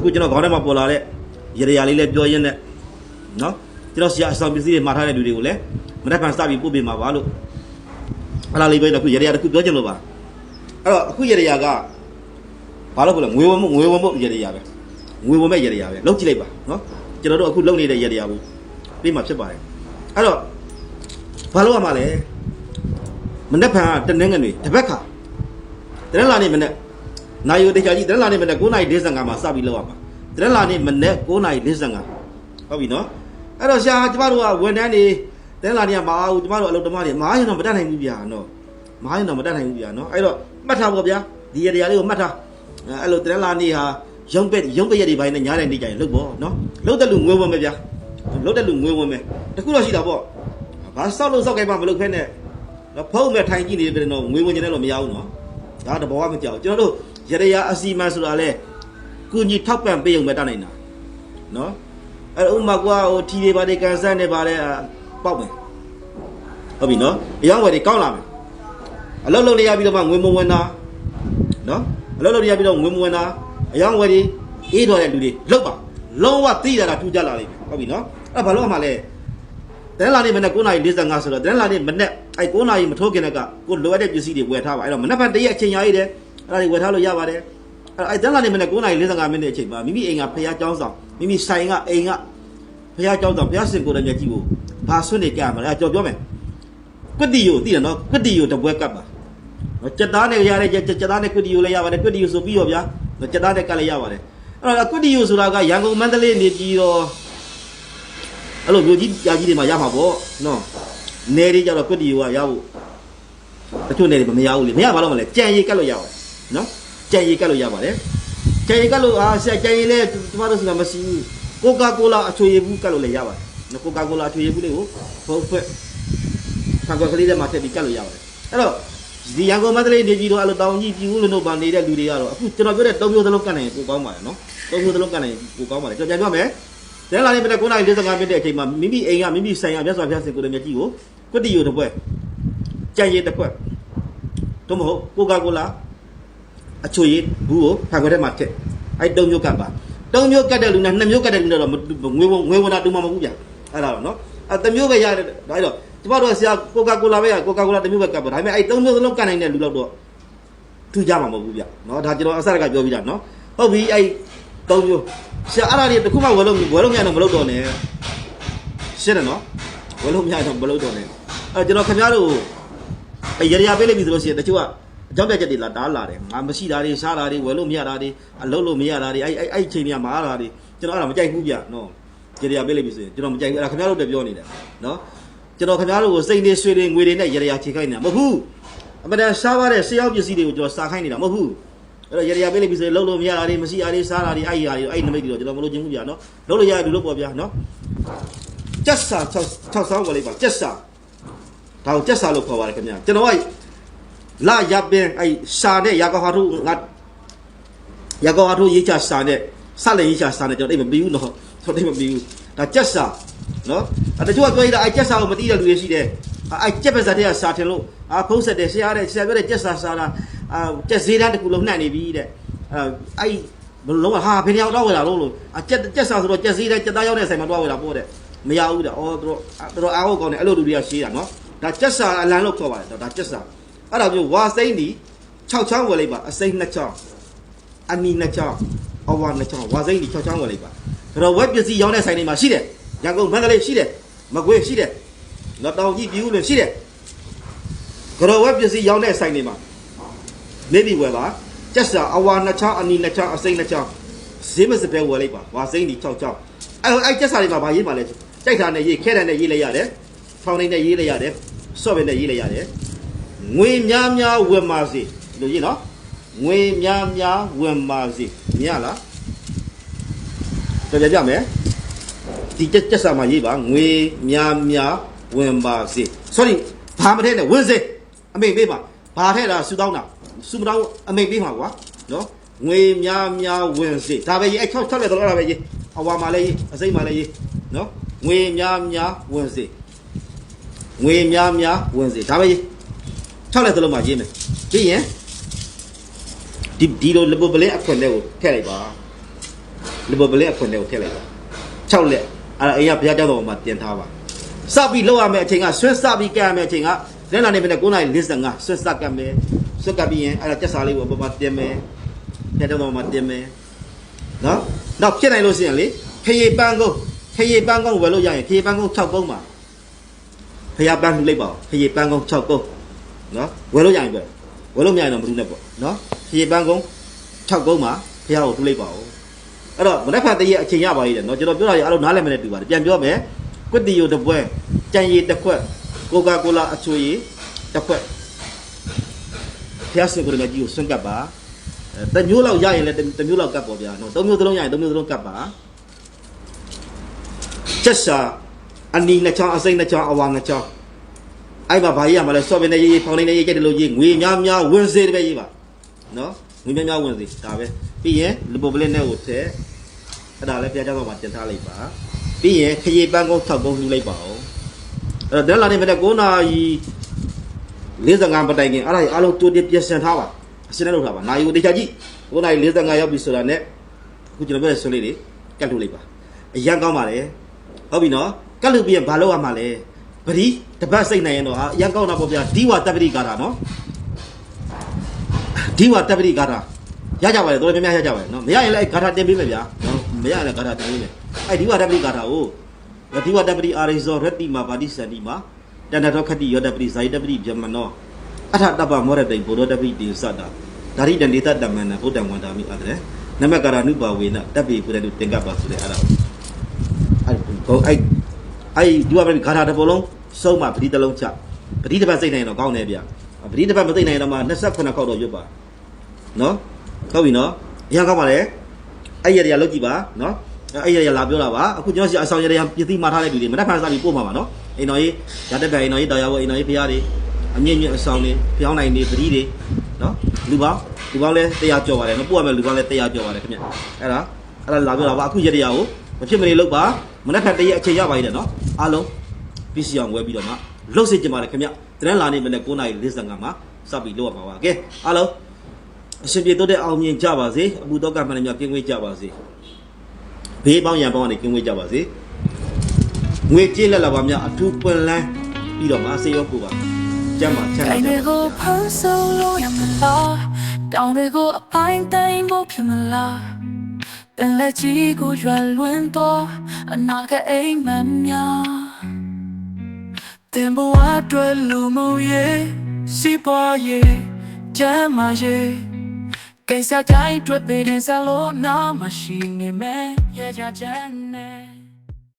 အခုကျွန်တော်ခေါင်းထဲမှာပေါ်လာတဲ့ရေရရာလေးလည်းပြောရင်းနဲ့နော်ကျွန်တော်ဆရာအဆောင်ပစ္စည်းတွေမှာထားတဲ့လူတွေကိုလည်းမနေ့ကစပြီးပို့ပေးမှာပါလို့အဲ့ဒါလေးပဲအခုရေရရာတစ်ခုပြောချင်လို့ပါအဲ့တော့အခုရေရရာကဘာလို့ပြောလဲငွေဝင်မှုငွေဝင်မှုရေရရာပဲငွေဝင်မဲ့ရေရရာပဲလောက်ကြည့်လိုက်ပါနော်ကျွန်တော်တို့အခုလုံနေတဲ့ရေရရာကိုပြီးမှဖြစ်ပါတယ်အဲ့တော့ဘာလို့ရမှာလဲမနေ့ကတနင်္ဂနွေတစ်ပတ်ခါတနင်္လာနေ့မနေ့ နိုင်ရိုတေချာကြီးတနင်္လာနေ့မနေ့9:45မှာစပြီးလောက်ရမှာတနင်္လာနေ့မနေ့9:45ဟုတ်ပြီနော်အဲ့တော့ရှာကျမတို့ကဝန်ထမ်းတွေတနင်္လာနေ့ကမအားဘူးကျမတို့အလုပ်သမားတွေမအားရင်တော့မတက်နိုင်ဘူးဗျာနော်မအားရင်တော့မတက်နိုင်ဘူးဗျာနော်အဲ့တော့မှတ်ထားပါဗျာဒီရတရားလေးကိုမှတ်ထားအဲ့လိုတနင်္လာနေ့ဟာရုံးပက်ရုံးပက်ရက်တွေပိုင်းနဲ့ညားတဲ့နေ့ကျရင်လုပ်ပေါ့နော်လုပ်တဲ့လူငွေဝင်မယ်ဗျာလုပ်တဲ့လူငွေဝင်မယ်တခုတော့ရှိတာပေါ့ဘာစောက်လို့စောက်ကြိုက်မှမလုပ်ဖဲနဲ့တော့ဖုံးမဲ့ထိုင်ကြည့်နေတယ်တော့ငွေဝင်ကျင်တယ်လို့မရဘူးနော်ဒါတဘောကမကြောက်ကျွန်တော်တို့ ရတရားအစီမံဆိုတာလဲကုညီထောက်ပံ့ပေးုံပဲတတ်နိုင်တာနော်အဲ့ဥမာကွာဟိုထီတွေပါတွေကန်ဆန်းနေပါလေပေါက်မယ်ဟုတ်ပြီနော်အယောင်းဝယ်တွေကောက်လာမယ်အလုပ်လုပ်နေရပြီးတော့မှငွေမဝင်တာနော်အလုပ်လုပ်နေရပြီးတော့ငွေမဝင်တာအယောင်းဝယ်တွေအေးတော်တဲ့လူတွေလောက်ပါလုံးဝသိရတာထူကြလာလိမ့်မယ်ဟုတ်ပြီနော်အဲ့ဘာလို့မှလဲတန်းလာနေမနေ့9:45ဆိုတော့တန်းလာနေမနေ့အဲ့9:00မထိုးခင်ကကိုလိုအပ်တဲ့ပစ္စည်းတွေဝယ်ထားပါအဲ့တော့မနေ့ကတရက်အချိန်ရရည်တယ်အဲ့ ဒါတွေဝယ်ထားလို့ရပါတယ်အဲ့အဲ့တန်းလာနေမနေ့9:45မိနစ်အချိန်မှာမိမိအိမ်ကဖះကြောင်းဆောင်မိမိဆိုင်ကအိမ်ကဖះကြောင်းဆောင်ဖះစင်ကိုယ်တိုင်မြတ်ကြီးကိုဘာဆွနေကြမှာလဲကြော်ပြောမယ်ကွတ်တီယိုသိတယ်နော်ကွတ်တီယိုတပွဲကပ်ပါနော်ကြက်သားနဲ့ရတဲ့ကြက်ကြက်သားနဲ့ကွတ်တီယိုလည်းရပါတယ်ကွတ်တီယိုဆိုပြီးတော့ဗျာကြက်သားနဲ့ကပ်လည်းရပါတယ်အဲ့တော့ကွတ်တီယိုဆိုတာကရန်ကုန်မန္တလေးနေပြီးတော့အဲ့လိုမျိုးကြီးကြာကြီးတွေမှာရမှာပေါ့နော်နေတွေကြတော့ကွတ်တီယိုကရဖို့တချို့နေတွေမရဘူးလေမရဘာလို့မလဲကြံရီကပ်လို့ရပါတယ် နော်ကြံရီကပ်လို့ရပါတယ်ကြံရီကပ်လို့အာဆရာကြံရီလဲကျမတို့စီကမရှိဘူးကိုကာကိုလာအချွေရဘူးကပ်လို့လည်းရပါတယ်နော်ကိုကာကိုလာအချွေရဘူးလေးကိုဘုတ်ဖက်ဆံကွက်ကလေးထဲမှာထည့်ပြီးကပ်လို့ရပါတယ်အဲ့တော့ဒီရန်ကုန်မန္တလေးနေပြည်တော်အဲ့လိုတောင်ကြီးပြူးလို့တို့ပါနေတဲ့လူတွေကတော့အခုကျွန်တော်ပြောတဲ့သုံးမျိုးသလုံးကပ်နိုင်ရင်ကိုကောင်းပါတယ်နော်သုံးမျိုးသလုံးကပ်နိုင်ရင်ကိုကောင်းပါတယ်ကျွန်တော်ပြန်ပြောမယ်တဲလာနေပြတဲ့9:45မိနစ်အချိန်မှာမိမိအိမ်ကမိမိဆိုင်ကမြတ်စွာဘုရားစင်ကိုယ်တော်မြတ်ကြီးကိုကွတ်တီယိုတစ်ပွဲကြံရည်တစ်ခွက်တို့မဟုတ်ကိုကာကိုလာ အချွေရည်ဘူးကိုဖန်ခွက်ထဲမှာထည့်အဲ့သုံးမျိုးကပ်ပါသုံးမျိုးကပ်တဲ့လူနဲ့နှစ်မျိုးကပ်တဲ့လူနဲ့တော့ငွေငွေဝင်တာတူမှာမဟုတ်ဗျာအဲ့ဒါတော့နော်အဲ့တစ်မျိုးပဲရတယ်ဒါတော့ကျမတို့ဆရာကိုကာကိုလာပဲကိုကာကိုလာတစ်မျိုးပဲကပ်ပါဒါပေမဲ့အဲ့သုံးမျိုးစလုံးကပ်နိုင်တဲ့လူတော့တော့ထူကြမှာမဟုတ်ဘူးဗျနော်ဒါကျွန်တော်အစရကပြောပြီးတာနော်ဟုတ်ပြီအဲ့သုံးမျိုးဆရာအဲ့ဒါတွေတစ်ခုမှဝယ်လို့ဝယ်လို့မရတော့မလုပ်တော့နဲ့ရှင်းတယ်နော်ဝယ်လို့မရတော့မလုပ်တော့နဲ့အဲ့ကျွန်တော်ခင်ဗျားတို့အဲ့ရရပေးလိုက်ပြီဆိုလို့ရှိရင်တချို့က အကြောင်းပြချက်တွေလာတားလာတယ်ငါမရှိတာတွေစားတာတွေဝယ်လို့မရတာတွေအလုပ်လို့မရတာတွေအဲ့အဲ့အဲ့ချိန်တွေကမှားတာတွေကျွန်တော်အဲ့ဒါမကြိုက်ဘူးဗျနော်ရရပေးလိုက်ပြီဆိုရင်ကျွန်တော်မကြိုက်ဘူးအဲ့ဒါခင်ဗျားတို့လည်းပြောနေတယ်နော်ကျွန်တော်ခင်ဗျားတို့ကိုစိတ်နေဆွေတွေငွေတွေနဲ့ရရခြေခိုင်းနေတာမဟုတ်ဘူးအမှန်တန်ရှားပါတဲ့ဆေးရောက်ပစ္စည်းတွေကိုကျွန်တော်စားခိုင်းနေတာမဟုတ်ဘူးအဲ့တော့ရရပေးလိုက်ပြီဆိုရင်လုံးလို့မရတာတွေမရှိတာတွေစားတာတွေအဲ့ဒီဟာတွေအဲ့ဒီနမိတ်တွေတော့ကျွန်တော်မလို့ခြင်းဘူးဗျာနော်လုံးလို့ရတယ်လို့ပေါ့ဗျာနော်ကျက်စာ6 6ဆောင်းကိုလေးပါကျက်စာဒါကိုကျက်စာလို့ခေါ်ပါတယ်ခင်ဗျာကျွန်တော်က လာရပင်အဲ့ရှာတဲ့ရာကဟာထုငါရာကဟာထုရေးချစာနဲ့ဆက်လက်ရေးချစာနဲ့ကျွန်တော်အိမ်မပြီးဘူးနော်ကျွန်တော်အိမ်မပြီးဘူးဒါကျက်စာနော်အဲ့တချို့ကပြောရတာအဲ့ကျက်စာကိုမသိတဲ့လူတွေရှိတယ်အဲ့ကျက်ပါစာတဲ့စာထင်လို့အာဖုံးဆက်တယ်ဆရာတဲ့ဆရာပြောတဲ့ကျက်စာစာတာအာကျက်ဈေးတန်းတစ်ခုလုံးနှံ့နေပြီတဲ့အဲ့အဲ့ဘလုံးဟာဖေနေအောင်တော့ဝယ်လာလို့လို့အကျက်ကျက်စာဆိုတော့ကျက်ဈေးတန်းကျက်သားရောက်တဲ့ဆိုင်မှာတော့ဝယ်လာပို့တဲ့မရဘူးတဲ့အော်တို့တို့အားဟုတ်ကောင်းတယ်အဲ့လိုလူတွေကရှေးတာနော်ဒါကျက်စာအလံလို့ခေါ်ပါတယ်ဒါကျက်စာ အဲ့ဒါမျိုးဝါစိမ့်ဒီ6ချောင်းဝယ်လိုက်ပါအစိမ့်2ချောင်းအနီ2ချောင်းအဝါ2ချောင်းဝါစိမ့်ဒီ6ချောင်းဝယ်လိုက်ပါဒါတော့ဝက်ပစ္စည်းရောင်းတဲ့ဆိုင်တွေမှာရှိတယ်ရန်ကုန်မန္တလေးရှိတယ်မကွေးရှိတယ်နော်တောင်ကြီးပြည်ဦးလွင်ရှိတယ်ကရောဝက်ပစ္စည်းရောင်းတဲ့ဆိုင်တွေမှာနေပြီးဝယ်ပါကျက်စာအဝါ2ချောင်းအနီ2ချောင်းအစိမ့်2ချောင်းဈေးမစပဲဝယ်လိုက်ပါဝါစိမ့်ဒီ6ချောင်းအဲ့အဲ့ကျက်စာတွေမှာဗာရေးပါလဲကြိုက်တာနဲ့ရေးခဲတယ်နဲ့ရေးလိုက်ရတယ်ဖောင်းနေနဲ့ရေးလိုက်ရတယ်ဆော့ပဲနဲ့ရေးလိုက်ရတယ် ငွေများများဝင်ပါစေလို့ရေးနော်ငွေများများဝင်ပါစေမြင်ရလားကြည့်ကြမယ်ဒီကျက်ကျက်စာမှာရေးပါငွေများများဝင်ပါစေ sorry ဘာမထဲနဲ့ဝင်စေအမိတ်ပေးပါဘာထဲတာဆူတောင်းတာဆူမတောင်းအမိတ်ပေးပါကွာနော်ငွေများများဝင်စေဒါပဲရေးအဲ့၆၆လက်တော့တာပဲရေးအဝါမှာလည်းရေးအစိမ့်မှာလည်းရေးနော်ငွေများများဝင်စေငွေများများဝင်စေဒါပဲရေး 6လက်သလုံးမှာရေးမယ်ပြီးရင်ဒီဒီလိုလဘပလင်းအခွင့်လေးကိုထည့်လိုက်ပါလီဗာပူးရဲ့အခွင့်တွေကိုထည့်လိုက်ပါ6လက်အဲ့ဒါအိမ်ကဘုရားကျောင်းတော်မှာတင်ထားပါစပြီးလောက်ရမယ့်အချိန်ကဆွဲစပြီးကံရမယ့်အချိန်ကလဲလာနေမနေ့9:45ဆွဲစကံမယ်ဆွဲကပ်ပြီးရင်အဲ့ဒါကြက်စားလေးကိုပပတင်မယ်ဘုရားကျောင်းတော်မှာတင်မယ်နော်နောက်ဖြစ်နိုင်လို့ရှိရင်လေခရီပန်းကုန်းခရီပန်းကုန်းဝယ်လို့ရရင်ခရီပန်းကုန်း6ကုန်းပါဖျားပန်းလှူလိုက်ပါခရီပန်းကုန်း6ကုန်း နော်ဝယ်လို့ရရင်ပဲဝယ်လို့မရရင်တော့မလူနဲ့ပေါ့နော်ခရီပန်းကုန်း6ကုန်းမှာဖျားကိုလှူလိုက်ပါဦးအဲ့တော့မနေ့ဖန်တည်းရဲ့အချိန်ရပါသေးတယ်နော်ကျွန်တော်ပြောတာရအားလုံးနားလည်မနဲ့တူပါတယ်ပြန်ပြောမယ်ကွတ်တီယိုတစ်ပွဲကြံရည်တစ်ခွက်ကိုကာကိုလာအချိုရည်တစ်ခွက်ဖျားစင်ကိုရမကြီးကိုဆွန့်ကပ်ပါအဲတစ်မျိုးလောက်ရရင်လည်းတစ်မျိုးလောက်ကပ်ပေါ့ဗျာနော်သုံးမျိုးသလုံးရရင်သုံးမျိုးသလုံးကပ်ပါချက်စာအနီနှစ်ချောင်းအစိမ့်နှစ်ချောင်းအဝါနှစ်ချောင်း အဲ့မှာဘာရေးရမှာလဲစော့ပင်နဲ့ရေးရေးဖောင်းလေးနဲ့ရေးကြတယ်လို့ရေးငွေများများဝင်စေတယ်ပဲရေးပါနော်ငွေများများဝင်စေဒါပဲပြီးရင်လီပိုပလစ်နဲ့ကိုထည့်အဲ့ဒါလည်းပြကြတော့မှတင်ထားလိုက်ပါပြီးရင်ခရီပန်းကုန်း6ကုန်းလှူလိုက်ပါဦးအဲ့တော့ဒက်လာနေမဲ့9နာရီ45ပတိုင်ခင်အဲ့ဒါကြီးအားလုံးတူတည်ပြင်ဆင်ထားပါအစင်းနဲ့လုပ်ထားပါနိုင်ကိုတေချာကြည့်9နာရီ45ရောက်ပြီဆိုတာနဲ့အခုကျွန်တော်ပြောတဲ့ဆွလေးတွေကတ်လှူလိုက်ပါအရန်ကောင်းပါလေဟုတ်ပြီနော်ကတ်လှူပြီးရင်ဘာလုပ်ရမှာလဲ ပရိတပတ်စိတ်နိုင်ရင်တော့ဟာအရန်ကောင်းတာပေါ့ဗျာဒီဝတပ်ပရိကာတာနော်ဒီဝတပ်ပရိကာတာရကြပါလေတော်တော်များများရကြပါလေနော်မရရင်လည်းဂါထာတင်ပေးမယ်ဗျာနော်မရရင်လည်းဂါထာတင်ပေးမယ်အဲ့ဒီဝတပ်ပရိကာတာကိုဒီဝတပ်ပရိအာရိဇောရတိမာပါတိစန္ဒီမာတဏ္ဍတော်ခတိယောတပ်ပရိဇိုင်တပ်ပရိဗျမနောအထတပ္ပမောရတိဘုရောတပ်ပရိတေသတ္တာဒါရိတနေတတမန္နဘုဒ္ဓံဝန္တာမိအတရေနမကရာနုပါဝေနတပ်ပိပုရတုတင်ကပ္ပါဆိုတဲ့အဲ့ဒါအဲ့ကိုအဲ့ အဲ့ဒီဝပရိဂါထာတစ်ပုံလုံးစုံးမှပတိတစ်လုံးချပတိတစ်ပတ်စိတ်နိုင်တော့ကောင်းတယ်ဗျပတိတစ်ပတ်မသိနိုင်တော့မှ28ခေါက်တော့ရွတ်ပါနော်ဟုတ်ပြီနော်အရင်ကောင်းပါလေအဲ့ရရလောက်ကြည့်ပါနော်အဲ့ရရလာပြောတာပါအခုကျွန်တော်စီအဆောင်ရရပြသိမှာထားတဲ့လူတွေမနှက်ဖန်စားပြီးပို့မှာပါနော်အိမ်တော်ကြီးရတဲ့ဘက်အိမ်တော်ကြီးတော်ရဝအိမ်တော်ကြီးဖရားတွေအမြင့်မြင့်အဆောင်တွေဖျောင်းနိုင်တွေပတိတွေနော်လူပေါင်းလူပေါင်းလဲ100ကျော်ပါတယ်နော်ပို့ရမယ်လူပေါင်းလဲ100ကျော်ပါတယ်ခင်ဗျအဲ့ဒါအဲ့ဒါလာပြောတာပါအခုရရကိုမဖြစ်မနေလုပ်ပါမနှက်ဖန်တည်းအချိန်ရပါသေးတယ်နော် အားလုံး PC အောင်ဝဲပြီးတော့မှလှုပ်စစ်ကြပါလေခင်ဗျတရန်လာနေမနေ့9:45မှာစပြီးလုပ်ရပါပါကဲအားလုံးအရှင်ပြေတော့တဲ့အောင်မြင်ကြပါစေအမှုတော့ကမှန်များကင်းဝေးကြပါစေဘေးပေါင်းရန်ပေါင်းကနေကင်းဝေးကြပါစေငွေကြေးလက်လာပါများအထူးပွင့်လန်းပြီးတော့မှဆေးရောကိုပါကျမ်းမှာချမ်းသာတိုင်းကြတွေပါကိုစေဖန်ဆိုးလို့ရမလားတောင်တွေကိုအပိုင်းတိုင်းဖို့ဖြစ်မလားပ င်လက်ကြီးကိုရွယ်လွင်တော့အနာကအိမ်မများတင်ဘဝအတွက်လူမှုရေးစီးပွားရေးကျမ်းမာရေးကိစ္စတိုင်းအတွက်ပြည်နေစလို့နာမရှိနေမယ်ရကြချမ်းနဲ့